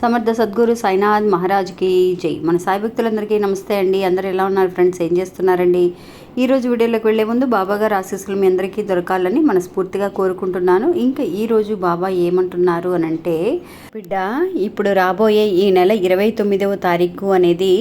సమర్థ సద్గురు సాయినాథ్ మహారాజ్కి జై. మన సాయి భక్తులందరికీ నమస్తే అండి. అందరు ఎలా ఉన్నారు ఫ్రెండ్స్? ఏం చేస్తున్నారండి? ఈరోజు వీడియోలోకి వెళ్ళే ముందు బాబా గారు ఆశీస్సులు మీ అందరికీ దొరకాలని మనస్ఫూర్తిగా కోరుకుంటున్నాను. ఇంకా ఈరోజు బాబా ఏమంటున్నారు అని అంటే బిడ్డ ఇప్పుడు రాబోయే ఈ నెల ఇరవై తొమ్మిదవ తారీఖు అనేది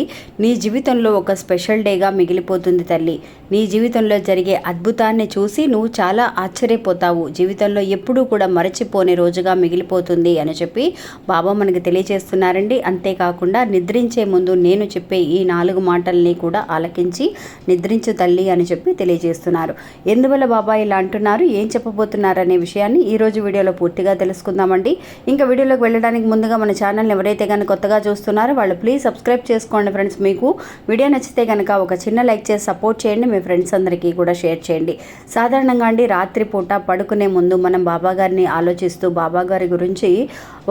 నీ జీవితంలో ఒక స్పెషల్ డేగా మిగిలిపోతుంది తల్లి. నీ జీవితంలో జరిగే అద్భుతాన్ని చూసి నువ్వు చాలా ఆశ్చర్యపోతావు. జీవితంలో ఎప్పుడూ కూడా మరచిపోని రోజుగా మిగిలిపోతుంది అని చెప్పి బాబా మనకు తెలియజేస్తున్నారండి. అంతేకాకుండా నిద్రించే ముందు నేను చెప్పే ఈ నాలుగు మాటల్ని కూడా ఆలకించి నిద్రించు తల్లి అని చెప్పి తెలియజేస్తున్నారు. ఎందువల్ల బాబా ఇలా అంటున్నారు? ఏం చెప్పబోతున్నారు అనే విషయాన్ని ఈ రోజు వీడియోలో పూర్తిగా తెలుసుకుందామండి. ఇంకా వీడియోలోకి వెళ్ళడానికి ముందుగా మన ఛానల్ని ఎవరైతే కనుక కొత్తగా చూస్తున్నారో వాళ్ళు ప్లీజ్ సబ్స్క్రైబ్ చేసుకోండి ఫ్రెండ్స్. మీకు వీడియో నచ్చితే కనుక ఒక చిన్న లైక్ చేసి సపోర్ట్ చేయండి. మీ ఫ్రెండ్స్ అందరికీ కూడా షేర్ చేయండి. సాధారణంగా అండి రాత్రిపూట పడుకునే ముందు మనం బాబా గారిని ఆలోచిస్తూ బాబా గారి గురించి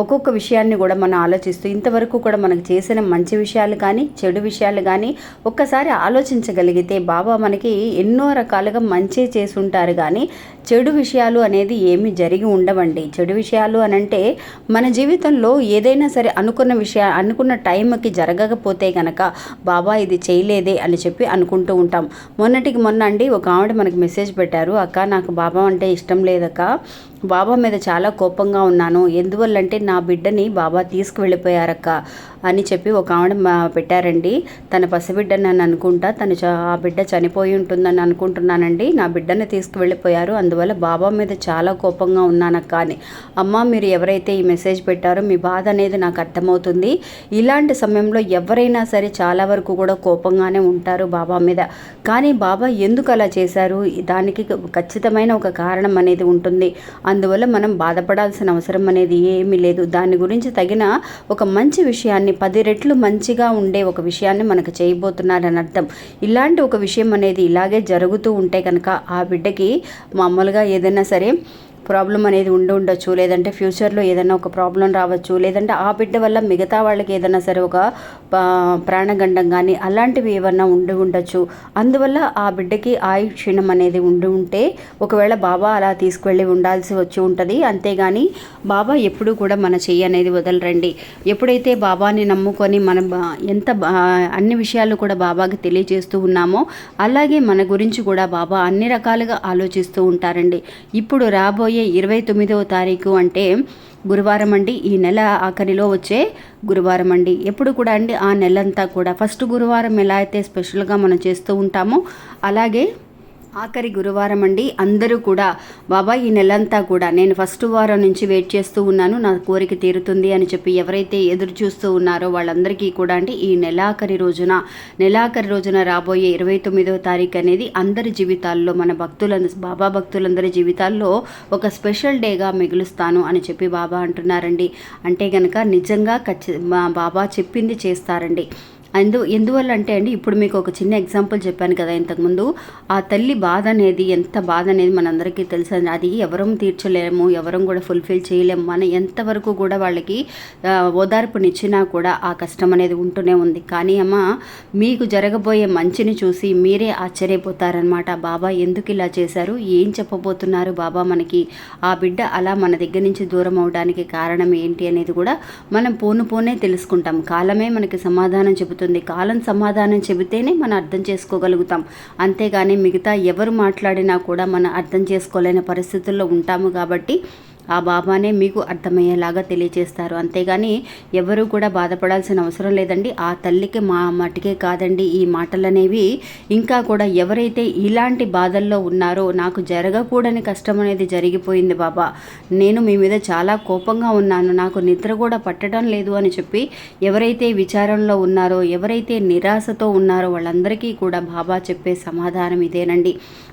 ఒక్కొక్క విషయాన్ని కూడా మనం ఆలోచిస్తూ ఇంతవరకు కూడా మనకు చేసిన మంచి విషయాలు కానీ చెడు విషయాలు కానీ ఒక్కసారి ఆలోచించగలిగితే బాబా మనకి ఎన్నో రకాలుగా మంచి చేసి ఉంటారు కానీ చెడు విషయాలు అనేది ఏమి జరిగి ఉండవండి. చెడు విషయాలు అనంటే మన జీవితంలో ఏదైనా సరే అనుకున్న విషయ అనుకున్న టైంకి జరగకపోతే కనుక బాబా ఇది చేయలేదే అని చెప్పి అనుకుంటూ ఉంటాం. మొన్నటికి మొన్న అండి ఒక ఆవిడ మనకి మెసేజ్ పెట్టారు అక్క నాకు బాబా అంటే ఇష్టం లేదక్క. బాబా మీద చాలా కోపంగా ఉన్నాను. ఎందువల్లంటే నా బిడ్డని బాబా తీసుకువెళ్ళిపోయారక్క అని చెప్పి ఒక ఆవిడ పెట్టారండి. తన పసిబిడ్డని అని అనుకుంటా తను ఆ బిడ్డ చనిపోయి ఉంటుందని అనుకుంటున్నానండి. నా బిడ్డని తీసుకువెళ్ళిపోయారు. అందువల్ల బాబా మీద చాలా కోపంగా ఉన్నానక్క అని. అమ్మ మీరు ఎవరైతే ఈ మెసేజ్ పెట్టారో మీ బాధ అనేది నాకు అర్థమవుతుంది. ఇలాంటి సమయంలో ఎవరైనా సరే చాలా వరకు కూడా కోపంగానే ఉంటారు బాబా మీద. కానీ బాబా ఎందుకు అలా చేశారు? దానికి ఖచ్చితమైన ఒక కారణం అనేది ఉంటుంది. అందువల్ల మనం బాధపడాల్సిన అవసరం అనేది ఏమీ లేదు. దాని గురించి తగిన ఒక మంచి విషయాన్ని పది రెట్లు మంచిగా ఉండే ఒక విషయాన్ని మనకు చేయబోతున్నారని అర్థం. ఇలాంటి ఒక విషయం అనేది ఇలాగే జరుగుతూ ఉంటే కనుక ఆ బిడ్డకి మామూలుగా ఏదైనా సరే ప్రాబ్లం అనేది ఉండి ఉండొచ్చు లేదంటే ఫ్యూచర్లో ఏదైనా ఒక ప్రాబ్లం రావచ్చు లేదంటే ఆ బిడ్డ వల్ల మిగతా వాళ్ళకి ఏదైనా సరే ఒక పా- ప్రాణగండం కానీ అలాంటివి ఏమన్నా ఉండి ఉండొచ్చు. అందువల్ల ఆ బిడ్డకి ఆయు క్షీణం అనేది ఉండి ఉంటే ఒకవేళ బాబా అలా తీసుకువెళ్ళి ఉండాల్సి వచ్చి ఉంటుంది. అంతేగాని బాబా ఎప్పుడూ కూడా మన చెయ్యి అనేది వదలరండి. ఎప్పుడైతే బాబాని నమ్ముకొని మన బా- ఎంత బా- అన్ని విషయాలు కూడా బాబాకి తెలియజేస్తూ ఉన్నామో అలాగే మన గురించి కూడా బాబా అన్ని రకాలుగా ఆలోచిస్తూ ఉంటారండి. ఇప్పుడు రాబో రాబోయే ఇరవై తొమ్మిదవ తారీఖు అంటే గురువారం అండి. ఈ నెల ఆఖరిలో వచ్చే గురువారం అండి. ఎప్పుడు కూడా అండి ఆ నెలంతా కూడా. ఫస్ట్ గురువారం ఎలా అయితే స్పెషల్గా మనం చేస్తూ ఉంటామో అలాగే ఆఖరి గురువారం అండి. అందరూ కూడా బాబా ఈ నెలంతా కూడా నేను ఫస్ట్ వారం నుంచి వెయిట్ చేస్తూ ఉన్నాను. నా కోరిక తీరుతుంది అని చెప్పి ఎవరైతే ఎదురు చూస్తూ ఉన్నారో వాళ్ళందరికీ కూడా అండి ఈ నెలాఖరి రోజున నెలాఖరి రోజున రాబోయే ఇరవై తొమ్మిదవ తారీఖు అనేది అందరి జీవితాల్లో మన భక్తుల బాబా భక్తులందరి జీవితాల్లో ఒక స్పెషల్ డేగా మిగులుస్తాను అని చెప్పి బాబా అంటున్నారండి. అంటే కనుక నిజంగా ఖచ్చి మా బాబా చెప్పింది చేస్తారండి. అందు ఎందువల్ల అంటే అండి ఇప్పుడు మీకు ఒక చిన్న ఎగ్జాంపుల్ చెప్పాను కదా ఇంతకుముందు. ఆ తల్లి బాధ అనేది ఎంత బాధ అనేది మనందరికీ తెలుసు అది ఎవరం తీర్చలేము ఎవరం కూడా ఫుల్ఫిల్ చేయలేము. మన ఎంతవరకు కూడా వాళ్ళకి ఓదార్పునిచ్చినా కూడా ఆ కష్టం అనేది ఉంటూనే ఉంది. కానీ అమ్మ మీకు జరగబోయే మంచిని చూసి మీరే ఆశ్చర్యపోతారనమాట బాబా ఎందుకు ఇలా చేశారు? ఏం చెప్పబోతున్నారు బాబా మనకి? ఆ బిడ్డ అలా మన దగ్గర నుంచి దూరం అవడానికి కారణం ఏంటి అనేది కూడా మనం పోను పోనే తెలుసుకుంటాం. కాలమే మనకి సమాధానం చెబుతుంది. కాలం సమాధానం చెబితేనే మనం అర్థం చేసుకోగలుగుతాం. అంతేగాని మిగతా ఎవరు మాట్లాడినా కూడా మనం అర్థం చేసుకోలేని పరిస్థితుల్లో ఉంటాము కాబట్టి ఆ బాబానే మీకు అర్థమయ్యేలాగా తెలియజేస్తారు అంతేగాని ఎవరు కూడా బాధపడాల్సిన అవసరం లేదండి. ఆ తల్లికి మా మటుకే కాదండి ఈ మాటలు అనేవి ఇంకా కూడా ఎవరైతే ఇలాంటి బాధల్లో ఉన్నారో నాకు జరగకూడని కష్టం అనేది జరిగిపోయింది బాబా. నేను మీ మీద చాలా కోపంగా ఉన్నాను. నాకు నిద్ర కూడా పట్టడం లేదు అని చెప్పి ఎవరైతే విచారంలో ఉన్నారో ఎవరైతే నిరాశతో ఉన్నారో వాళ్ళందరికీ కూడా బాబా చెప్పే సమాధానం ఇదేనండి.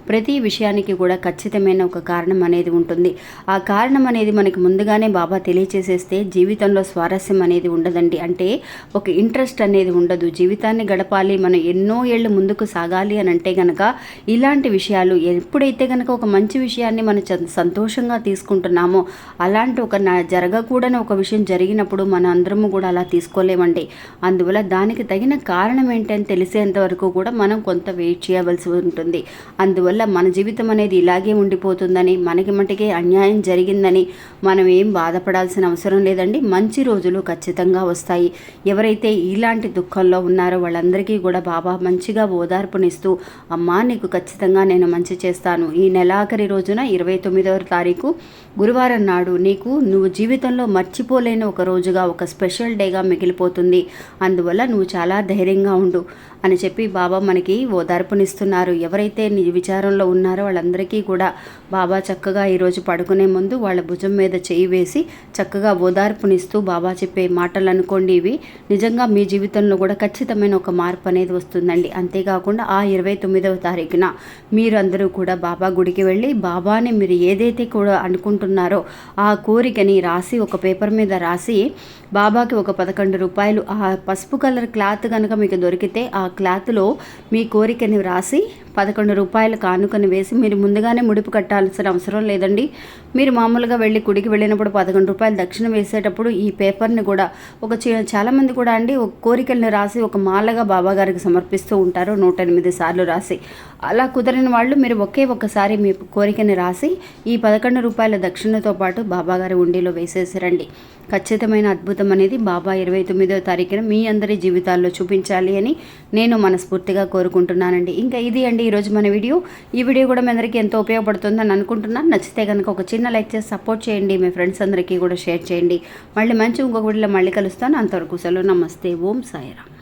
ప్రతి విషయానికి కూడా ఖచ్చితమైన ఒక కారణం అనేది ఉంటుంది. ఆ కారణం అనేది మనకి ముందుగానే బాబా తెలియచేసేస్తే జీవితంలో స్వారస్యం అనేది ఉండదండి. అంటే ఒక ఇంట్రెస్ట్ అనేది ఉండదు. జీవితాన్ని గడపాలి మనం ఎన్నో ఏళ్ళు ముందుకు సాగాలి అని అంటే గనక ఇలాంటి విషయాలు ఎప్పుడైతే గనక ఒక మంచి విషయాన్ని మనం సంతోషంగా తీసుకుంటున్నామో అలాంటి ఒక నా జరగకూడని ఒక విషయం జరిగినప్పుడు మన అందరము కూడా అలా తీసుకోలేమండి. అందువల్ల దానికి తగిన కారణం ఏంటని తెలిసేంత వరకు కూడా మనం కొంత వెయిట్ చేయవలసి ఉంటుంది. అందువల్ల మన జీవితం అనేది ఇలాగే ఉండిపోతుందని మనకి మటుకే అన్యాయం జరిగిందని అని మనం ఏం బాధపడాల్సిన అవసరం లేదండి. మంచి రోజులు ఖచ్చితంగా వస్తాయి. ఎవరైతే ఇలాంటి దుఃఖంలో ఉన్నారో వాళ్ళందరికీ కూడా బాబా మంచిగా ఓదార్పునిస్తూ అమ్మా నీకు ఖచ్చితంగా నేను మంచి చేస్తాను. ఈ నెలాఖరి రోజున ఇరవై తొమ్మిదవ తారీఖు గురువారం నాడు నీకు నువ్వు జీవితంలో మర్చిపోలేని ఒక రోజుగా ఒక స్పెషల్ డేగా మిగిలిపోతుంది. అందువల్ల నువ్వు చాలా ధైర్యంగా ఉండు అని చెప్పి బాబా మనకి ఓదార్పునిస్తున్నారు. ఎవరైతే నీ విచారంలో ఉన్నారో వాళ్ళందరికీ కూడా బాబా చక్కగా ఈరోజు పడుకునే ముందు వాళ్ళ భుజం మీద చేయి వేసి చక్కగా ఓదార్పునిస్తూ బాబా చెప్పే మాటలు అనుకోండి ఇవి. నిజంగా మీ జీవితంలో కూడా ఖచ్చితమైన ఒక మార్పు అనేది వస్తుందండి. అంతేకాకుండా ఆ ఇరవై తొమ్మిదవ తారీఖున మీరందరూ కూడా బాబా గుడికి వెళ్ళి బాబాని మీరు ఏదైతే కూడా అనుకుంటున్నారో ఆ కోరికని రాసి ఒక పేపర్ మీద రాసి బాబాకి ఒక పదకొండు రూపాయలు ఆ పసుపు కలర్ క్లాత్ కనుక మీకు దొరికితే ఆ క్లాత్లో మీ కోరికని రాసి పదకొండు రూపాయలు కానుకని వేసి మీరు ముందుగానే ముడుపు కట్టాల్సిన అవసరం లేదండి. మీరు మామూలుగా వెళ్ళి గుడికి వెళ్ళినప్పుడు పదకొండు రూపాయలు దక్షిణ వేసేటప్పుడు ఈ పేపర్ని కూడా ఒక చాలామంది కూడా అండి ఒక కోరికల్ని రాసి ఒక మాలగా బాబాగారికి సమర్పిస్తూ ఉంటారు. నూట ఎనిమిది సార్లు రాసి. అలా కుదరని వాళ్ళు మీరు ఒకే ఒక్కసారి మీ కోరికని రాసి ఈ పదకొండు రూపాయల దక్షిణతో పాటు బాబాగారి ఉండిలో వేసేసి రండి. ఖచ్చితమైన అద్భుతం అనేది బాబా ఇరవై తొమ్మిదో తారీఖున మీ అందరి జీవితాల్లో చూపించాలి అని నేను మనస్ఫూర్తిగా కోరుకుంటున్నానండి. ఇంకా ఇది అండి ఈరోజు మన వీడియో. ఈ వీడియో కూడా మీ అందరికీ ఎంతో ఉపయోగపడుతుందని అనుకుంటున్నాను నచ్చితే కనుక ఒక చిన్న లైక్ చేసి సపోర్ట్ చేయండి. మీ ఫ్రెండ్స్ అందరికీ కూడా షేర్ చేయండి. మళ్ళీ మంచి ఇంకొక వీడియోలో మళ్ళీ కలుస్తాను. అంతవరకు సెలవు. నమస్తే. ఓం సాయిరామ్.